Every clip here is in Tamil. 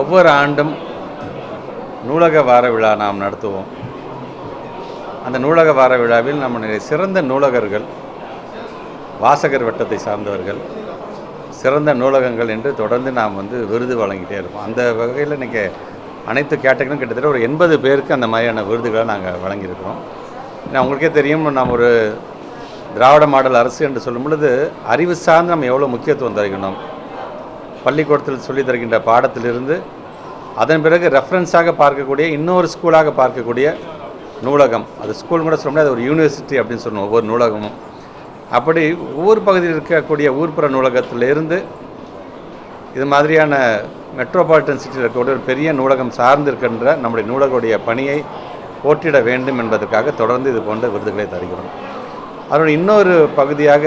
ஒவ்வொரு ஆண்டும் நூலக வார விழா நாம் நடத்துவோம். அந்த நூலக வார விழாவில் நம்முடைய சிறந்த நூலகர்கள் வாசகர் வட்டத்தை சார்ந்தவர்கள் சிறந்த நூலகங்கள் என்று தொடர்ந்து நாம் வந்து விருது வழங்கிட்டே இருப்போம். அந்த வகையில் இன்றைக்கி அனைத்து கேட்டகரியும் கிட்டத்தட்ட ஒரு எண்பது பேருக்கு அந்த மாதிரியான விருதுகளை நாங்கள் வழங்கியிருக்கிறோம். ஏன்னா உங்களுக்கே தெரியும் நாம் ஒரு திராவிட மாடல் அரசு என்று சொல்லும் பொழுது அறிவு சார்ந்து நம்ம எவ்வளோ முக்கியத்துவம் தருகிறோம். பள்ளிக்கூடத்தில் சொல்லி தருகின்ற பாடத்திலிருந்து அதன் பிறகு ரெஃபரன்ஸாக பார்க்கக்கூடிய இன்னொரு ஸ்கூலாக பார்க்கக்கூடிய நூலகம். அது ஸ்கூல் கூட சொல்ல முடியாது அது ஒரு யூனிவர்சிட்டி அப்படின்னு சொல்லணும் ஒவ்வொரு நூலகமும். அப்படி ஊர் பகுதியில் இருக்கக்கூடிய ஊர்ப்புற நூலகத்திலிருந்து இது மாதிரியான மெட்ரோபாலிட்டன் சிட்டியில் இருக்கக்கூடிய ஒரு பெரிய நூலகம் சார்ந்து இருக்கின்ற நம்முடைய நூலகருடைய பணியை போற்றிட வேண்டும் என்பதற்காக தொடர்ந்து இது போன்ற விருதுகளை தருகிறோம். அதனுடைய இன்னொரு பகுதியாக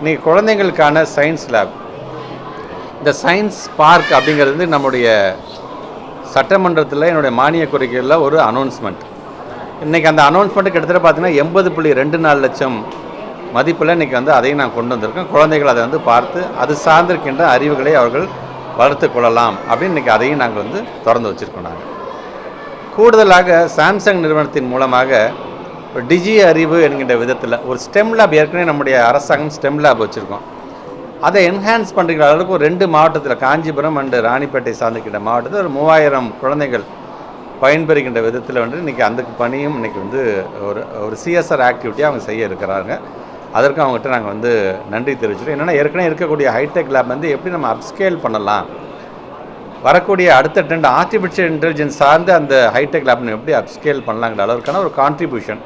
இன்றைக்கி குழந்தைங்களுக்கான சயின்ஸ் லேப் இந்த சயின்ஸ் பார்க் அப்படிங்கிறது வந்து நம்முடைய சட்டமன்றத்தில் என்னுடைய மானிய கோரிக்கையில் ஒரு அனௌன்ஸ்மெண்ட் இன்றைக்கி அந்த அனௌன்ஸ்மெண்ட்டு கிட்டத்தட்ட பார்த்தீங்கன்னா எண்பது புள்ளி ரெண்டு நாலு லட்சம் மதிப்பில் இன்றைக்கி வந்து அதையும் நான் கொண்டு வந்திருக்கேன் குழந்தைகள் அதை வந்து பார்த்து அது சார்ந்திருக்கின்ற அறிவுகளை அவர்கள் வளர்த்து கொள்ளலாம் அப்படின்னு இன்றைக்கி அதையும் நாங்கள் வந்து திறந்து வச்சுருக்கோம் நாங்கள் கூடுதலாக சாம்சங் நிறுவனத்தின் மூலமாக ஒரு டிஜி அறிவு என்கின்ற விதத்தில் ஒரு ஸ்டெம் லேப் ஏற்கனவே நம்முடைய அரசாங்கம் ஸ்டெம் லேப் வச்சுருக்கோம். அதை என்ஹான்ஸ் பண்ணுற அளவுக்கு ஒரு ரெண்டு மாவட்டத்தில் காஞ்சிபுரம் அண்டு ராணிப்பேட்டை சார்ந்திருக்கின்ற மாவட்டத்தில் ஒரு மூவாயிரம் குழந்தைகள் பயன்பெறுகின்ற விதத்தில் வந்து இன்றைக்கி அந்த பணியும் இன்றைக்கி வந்து ஒரு ஒரு சிஎஸ்ஆர் ஆக்டிவிட்டியாக அவங்க செய்ய இருக்கிறாங்க. அதற்கும் அவங்ககிட்ட நாங்கள் வந்து நன்றி தெரிவிச்சிடும் என்னென்னா ஏற்கனவே இருக்கக்கூடிய ஹைடெக் லேப் வந்து எப்படி நம்ம அப்ஸ்கேல் பண்ணலாம்? வரக்கூடிய அடுத்த ட்ரெண்ட் ஆர்டிஃபிஷியல் இன்டெலிஜென்ஸ் சார்ந்து அந்த ஹைடெக் லேப்னு எப்படி அப்ஸ்கேல் பண்ணலாங்கிற அளவுக்கான ஒரு கான்ட்ரிபியூஷன்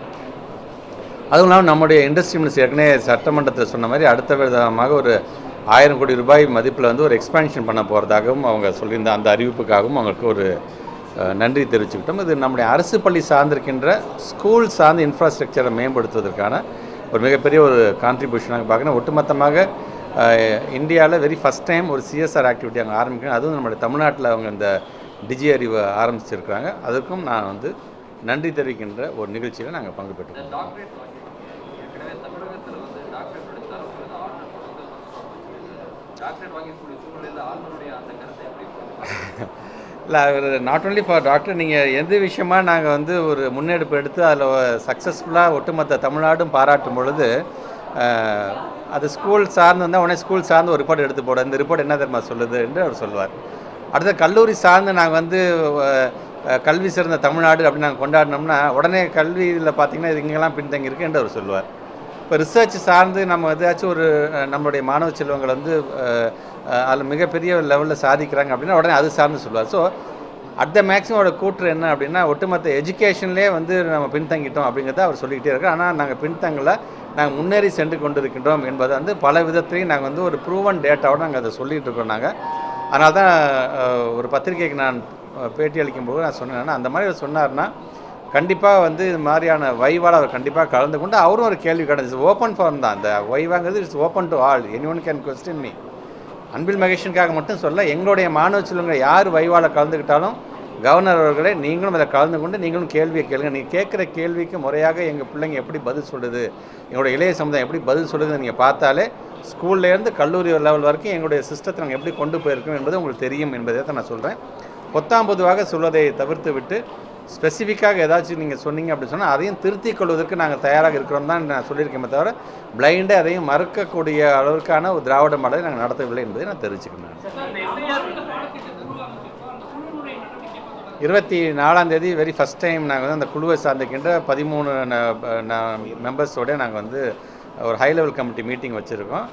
அதுவும் இல்லாமல் நம்முடைய இண்டஸ்ட்ரி மினிஸ்டர் ஏற்கனவே சட்டமன்றத்தில் சொன்ன மாதிரி அடுத்த விதமாக ஒரு ஆயிரம் கோடி ரூபாய் மதிப்பில் வந்து ஒரு எக்ஸ்பேன்ஷன் பண்ண போகிறதாகவும் அவங்க சொல்லியிருந்த அந்த அறிவிப்புக்காகவும் அவங்களுக்கு ஒரு நன்றி தெரிவிச்சுக்கிட்டோம். இது நம்முடைய அரசு பள்ளி சார்ந்திருக்கின்ற ஸ்கூல் சார்ந்த இன்ஃப்ராஸ்ட்ரக்சரை மேம்படுத்துவதற்கான ஒரு மிகப்பெரிய ஒரு கான்ட்ரிபியூஷனாக பார்க்கணும். ஒட்டுமொத்தமாக இந்தியாவில் வெரி ஃபஸ்ட் டைம் ஒரு சிஎஸ்ஆர் ஆக்டிவிட்டி அங்கே ஆரம்பிக்கணும் அதுவும் நம்முடைய தமிழ்நாட்டில் அவங்க இந்த டிஜி அறிவை ஆரம்பிச்சிருக்கிறாங்க. அதுக்கும் நான் வந்து நன்றி தெரிவிக்கின்ற ஒரு நிகழ்ச்சியில் நாங்கள் பங்கு பெற்றோம் இல்லை அவர் நாட் ஓன்லி ஃபார் டாக்டர் நீங்கள் எந்த விஷயமா நாங்கள் வந்து ஒரு முன்னெடுப்பு எடுத்து அதில் சக்ஸஸ்ஃபுல்லாக ஒட்டுமொத்த தமிழ்நாடும் பாராட்டும் பொழுது அது ஸ்கூல் சார்ந்து வந்தால் உடனே ஸ்கூல் சார்ந்து ஒரு ரிப்போர்ட் எடுத்து போட இந்த ரிப்போர்ட் என்ன தெரியுமா சொல்லுது என்று அவர் சொல்வார் அடுத்த கல்லூரி சார்ந்து நாங்கள் வந்து கல்வி சிறந்த தமிழ்நாடு அப்படின்னு நாங்கள் கொண்டாடினோம்னா உடனே கல்வியில் பார்த்தீங்கன்னா இது இங்கெல்லாம் பின்தங்கியிருக்கு என்று அவர் சொல்லுவார். இப்போ ரிசர்ச் சார்ந்து நம்ம எதாச்சும் ஒரு நம்மளுடைய மாணவ செல்வங்கள் வந்து அதில் மிகப்பெரிய லெவலில் சாதிக்கிறாங்க அப்படின்னா உடனே அது சார்ந்து சொல்லுவார். ஸோ அட் த மேக்ஸிமோட கூற்று என்ன அப்படின்னா ஒட்டுமொத்த எஜுகேஷன்லேயே வந்து நம்ம பின்தங்கிட்டோம் அப்படிங்கிறத அவர் சொல்லிக்கிட்டே இருக்கார். ஆனால் நாங்கள் பின்தங்கலை நாங்கள் முன்னேறி சென்று கொண்டிருக்கின்றோம் என்பதை வந்து பல விதத்திலையும் நாங்கள் வந்து ஒரு ப்ரூவன் டேட்டாவோட நாங்கள் அதை சொல்லிகிட்டு இருக்கோம் நாங்கள் அதனால தான் ஒரு பத்திரிகைக்கு நான் பேட்டி பேட்டி அளிக்கும்போது நான் சொன்னேன்னா அந்த மாதிரி அவர் சொன்னார்னா கண்டிப்பாக வந்து இது மாதிரியான வைவால் அவர் கண்டிப்பாக கலந்து கொண்டு அவரும் ஒரு கேள்வி கிடையாது ஓப்பன் ஃபார்ம் தான். அந்த வைவாங்கிறது it's open to all anyone can question me Anbil மகேஷனுக்காக மட்டும் சொல்ல எங்களுடைய மாணவ செல்வங்கள் யார் வைவால கலந்துக்கிட்டாலும் கவர்னர் அவர்களே நீங்களும் அதில் கலந்து கொண்டு நீங்களும் கேள்வியை கேளுங்க. நீங்கள் கேட்குற கேள்விக்கு முறையாக எங்கள் பிள்ளைங்க எப்படி பதில் சொல்லுது எங்களுடைய இளைய சமுதாயம் எப்படி பதில் சொல்லுதுன்னு நீங்கள் பார்த்தாலே ஸ்கூல்லேருந்து கல்லூரி லெவல் வரைக்கும் எங்களுடைய சிஸ்டத்தை நாங்கள் எப்படி கொண்டு போயிருக்கோம் என்பது உங்களுக்கு தெரியும் என்பதை தான் நான் சொல்கிறேன் பொத்தாம் பொதுவாக சொல்வதை தவிர்த்து விட்டு ஸ்பெசிஃபிக்காக ஏதாச்சும் நீங்கள் சொன்னீங்க அப்படின்னு சொன்னால் அதையும் திருத்திக் கொள்வதற்கு நாங்கள் தயாராக இருக்கிறோம் தான் நான் சொல்லியிருக்கேன். தவிர பிளைண்டே அதையும் மறுக்கக்கூடிய அளவிற்கான ஒரு திராவிட மாடலை நாங்கள் நடத்தவில்லை என்பதை நான் தெரிவிச்சுக்கிறேன் இருபத்தி நாலாம் தேதி வெரி ஃபஸ்ட் டைம் நாங்கள் வந்து அந்த குழுவை சார்ந்திருக்கின்ற பதிமூணு மெம்பர்ஸோட நாங்கள் வந்து ஒரு ஹை லெவல் கமிட்டி மீட்டிங் வச்சுருக்கோம்.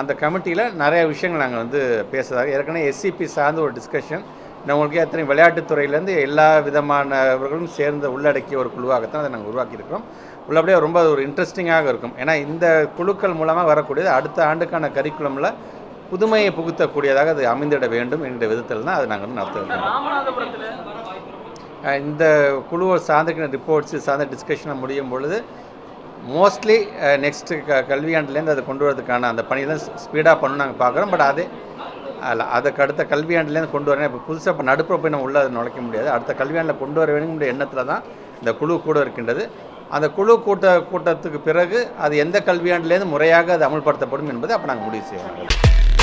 அந்த கமிட்டியில் நிறைய விஷயங்கள் நாங்கள் வந்து பேசுறதாக ஏற்கனவே எஸ்சிபி சார்ந்த ஒரு டிஸ்கஷன் நம்மளுக்கு எத்தனை விளையாட்டுத்துறையிலேருந்து எல்லா விதமானவர்களும் சேர்ந்து உள்ளடக்கிய ஒரு குழுவாகத்தான் அதை நாங்கள் உருவாக்கியிருக்கிறோம். உள்ளபடியே ரொம்ப ஒரு இன்ட்ரெஸ்டிங்காக இருக்கும். ஏன்னா இந்த குழுக்கள் மூலமாக வரக்கூடியது அடுத்த ஆண்டுக்கான கரிக்குலமில் புதுமையை புகுத்தக்கூடியதாக அது அமைந்திட வேண்டும் என்கிற விதத்தில் தான் அதை நாங்கள் வந்து நடத்துகிறோம் இந்த குழுவை சார்ந்திருக்கிற ரிப்போர்ட்ஸ் சார்ந்த டிஸ்கஷனை முடியும் பொழுது மோஸ்ட்லி நெக்ஸ்ட்டு க கல்வியாண்டுலேருந்து அதை கொண்டு வரதுக்கான அந்த பணியெல்லாம் ஸ்பீடாக பண்ணணும் நாங்கள் பார்க்குறோம். பட் அதே அதில் அதுக்கு அடுத்த கல்வியாண்டுலேருந்து கொண்டு வரேன். இப்போ புதுசாக இப்போ நடுப்புற போய் நம்ம உள்ளே அதை நுழைக்க முடியாது. அடுத்த கல்வியாண்டில் கொண்டு வர வேணுங்கிற எண்ணத்தில் தான் இந்த குழு கூட இருக்கின்றது. அந்த குழு கூட்ட கூட்டத்துக்கு பிறகு அது எந்த கல்வியாண்டுலேருந்து முறையாக அது அமல்படுத்தப்படும் என்பதை அப்போ நாங்கள் முடிவு செய்யணும்